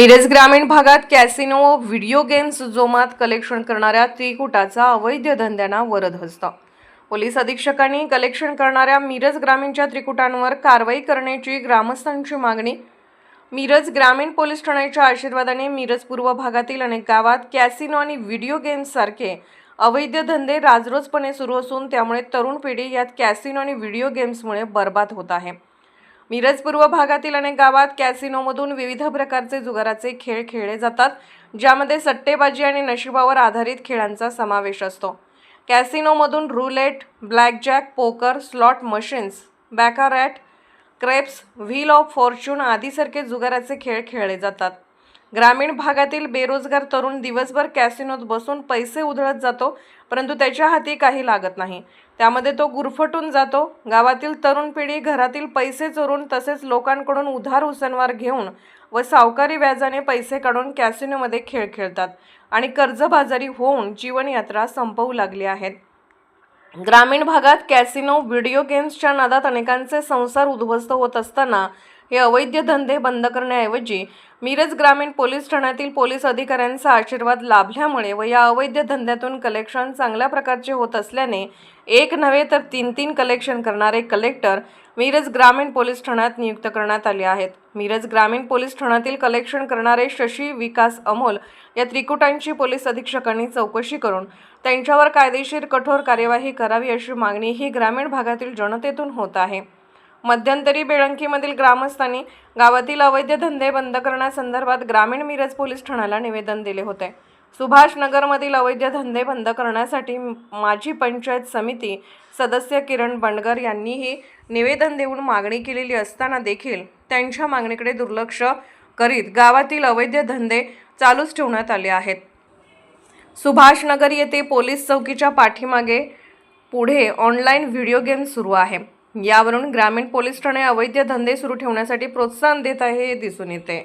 मिरज ग्रामीण भागात casino video games जोमात कलेक्शन करणाऱ्या त्रिकुटाचा अवैध धंद्यांना वरद वरदहस्त पोलीस अधीक्षकांनी कलेक्शन करणाऱ्या मिरज ग्रामीणच्या त्रिकुटांवर कारवाई करण्याची ग्रामस्थांची मागणी. मिरज ग्रामीण पोलीस ठाण्याच्या आशीर्वादाने मिरज पूर्व भागातील अनेक गावात कॅसिनो आणि व्हिडिओ गेम्ससारखे अवैध धंदे राजरोजपणे सुरू असून त्यामुळे तरुण पिढी यात कॅसिनो आणि व्हिडिओ गेम्समुळे बर्बाद होत आहे. मिरज पूर्व भागातील अनेक गावात कॅसिनोमधून विविध प्रकारचे जुगाराचे खेळ खेळले जातात ज्यामध्ये सट्टेबाजी आणि नशिबावर आधारित खेळांचा समावेश असतो. कॅसिनोमधून roulette blackjack poker slot machines baccarat craps wheel of fortune आदीसारखे जुगाराचे खेळ खेळले जातात. ग्रामीण भागातील बेरोजगार तरुण दिवसभर कॅसिनोत बसून पैसे उधळत जातो परंतु त्याच्या हाती काही लागत नाही. त्यामध्ये तो गुरफटून जातो. गावातील तरुण पिढी घरातील पैसे चोरून तसेच लोकांकडून उधार उसनवार घेऊन व सावकारी व्याजाने पैसे काढून कॅसिनोमध्ये खेळ खेळतात आणि कर्जबाजारी होऊन जीवनयात्रा संपवू लागली आहेत. ग्रामीण भागात कॅसिनो व्हिडिओ गेम्सच्या नादात अनेकांचे संसार उद्ध्वस्त होत असताना हे अवैध धंदे बंद करण्याऐवजी मिरज ग्रामीण पोलीस ठाण्यातील पोलीस अधिकाऱ्यांचा आशीर्वाद लाभल्यामुळे व या अवैध धंद्यातून कलेक्शन चांगल्या प्रकारचे होत असल्याने एक नव्हे तर तीन तीन कलेक्शन करणारे कलेक्टर मिरज ग्रामीण पोलीस ठाण्यात नियुक्त करण्यात आले आहेत. मिरज ग्रामीण पोलीस ठाण्यातील कलेक्शन करणारे शशी विकास अमोल या त्रिकुटांची पोलीस अधीक्षकांनी चौकशी करून त्यांच्यावर कायदेशीर कठोर कार्यवाही करावी अशी मागणी ही ग्रामीण भागातील जनतेतून होत आहे. मध्यंतरी बेळंकीमधील ग्रामस्थांनी गावातील अवैध धंदे बंद करण्यासंदर्भात ग्रामीण मिरज पोलीस ठाण्याला निवेदन दिले होते. सुभाष नगरमधील अवैध धंदे बंद करण्यासाठी माजी पंचायत समिती सदस्य किरण बंडगर यांनीही निवेदन देऊन मागणी केलेली असताना देखील त्यांच्या मागणीकडे दुर्लक्ष करीत गावातील अवैध धंदे चालूच ठेवण्यात आले आहेत. सुभाषनगर येथे पोलीस चौकीच्या पाठीमागे पुढे ऑनलाईन व्हिडिओ गेम सुरू आहे. यावरून ग्रामीण पोलीस ठाणे अवैध धंदे सुरू ठेवण्यासाठी प्रोत्साहन देत आहे हे दिसून येते.